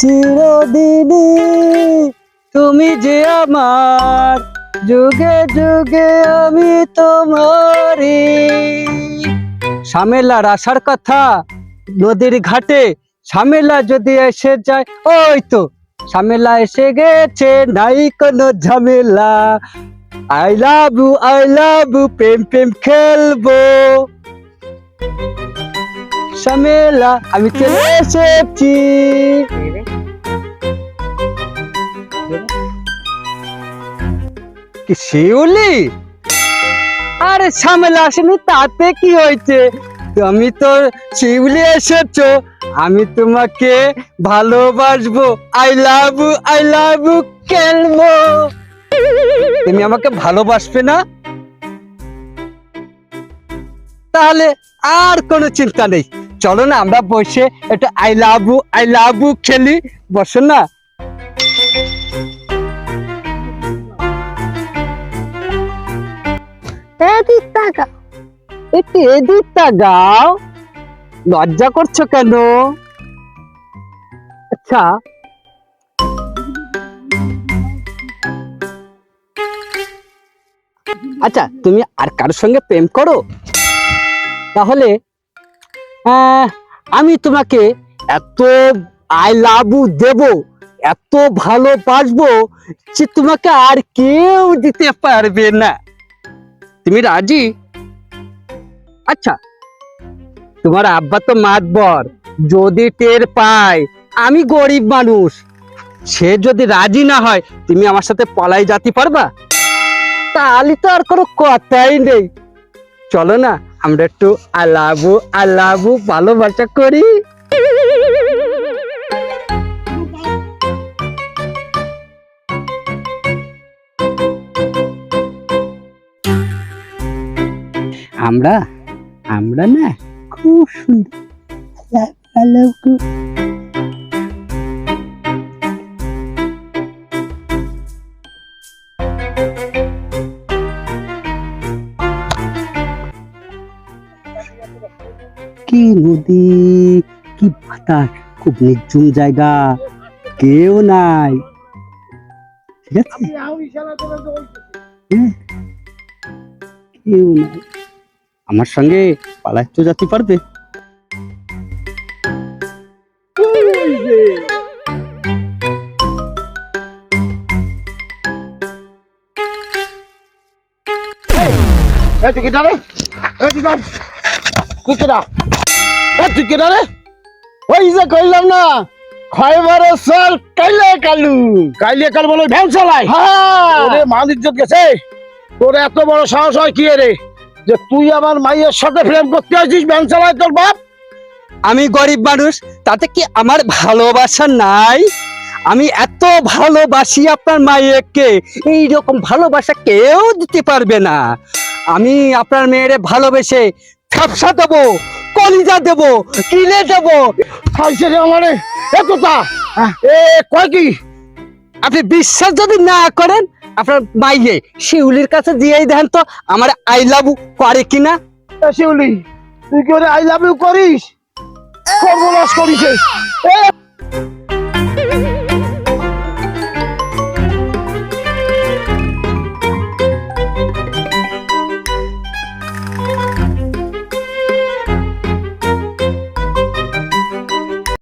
চিরদিনই তুমি যে আমার, যুগে যুগে আমি তোমারই। সামেলার আসার কথা, নদীর ঘাটে সামেলা যদি এসে যায়, ওই তো সামেলা এসে গেছে, নাই কোনো ঝামেলা। আই লাভ আই লাভ প্রেম প্রেম খেলব। সামেলা আমি চলে এসেছি। কি শিউলি? আরে ঝামেলা আসেনি তাতে কি হয়েছে? তুমি তো শিউলি এসেছ আমি তোমাকে ভালোবাসবো। I love I love you খেলব। তুমি আমাকে ভালোবাসবে না? তাহলে আর কোনো চিন্তা নেই। চলো না, আমরা বসে একটু I love you I love you খেলি। বসো না। গাও। লজ্জা করছ কেন? আচ্ছা। আচ্ছা তুমি আর কারোর সঙ্গে প্রেম করো? তাহলে আমি তোমাকে এত আই লাভ দেব, এত ভালোবাসবো যে তোমাকে আর কেউ দিতে পারবে না। তুমি রাজি? আচ্ছা তোমার আব্বা তো মাতবর, যদি টের পায়, আমি গরিব মানুষ। সে যদি রাজি না হয়, তুমি আমার সাথে পলাই যেতে পারবা? তাহলে তো আর কোনো কথাই নেই। চলো না আমরা একটু আলাবু আলাবু ভালোবাসা করি। আমরা আমরা না খুব সুন্দর। কি নদী কি বাতাস খুব নির্জন জায়গা কেউ নাই। ঠিক আছে। কেউ নাই। আমার সঙ্গে পালায় তো যেতে পারবে। এই তুই কেটা রে এই তুই কেটা এই তুই কেটা রে ওই যে কইলাম না খয়বারে সর কাইলে কালু। কাইলে কাল বলে ভ্যান চালাই ওরে মান ইজ্জত গেছে তোর এত বড় সাহস হয় কি রে? যে তুই আমার মাইয়ের সাথে প্রেম করতে আসিস ভ্যান চালায় তোর বাপ? আমি গরিব মানুষ তাতে কি আমার ভালোবাসা নাই? আমি এত ভালোবাসি আপনার মায়েরকে এইরকম ভালোবাসা কেউ দিতে পারবে না। আমি আপনার মেয়েরে ভালোবেসে ফ্যাপসা দেবো কলিজা দেবো কিনে দেবো। খাইছে রে আমারে। এতটা এ কয় কি? আপনি বিশ্বাস যদি না করেন আপনার মাইয়ে শিউলির কাছে দিয়েই দেন তো আমার আই লাভ করে কিনা শিউলি তুই কি আই লাভ ইউ করিস? সর্বনাশ করিস।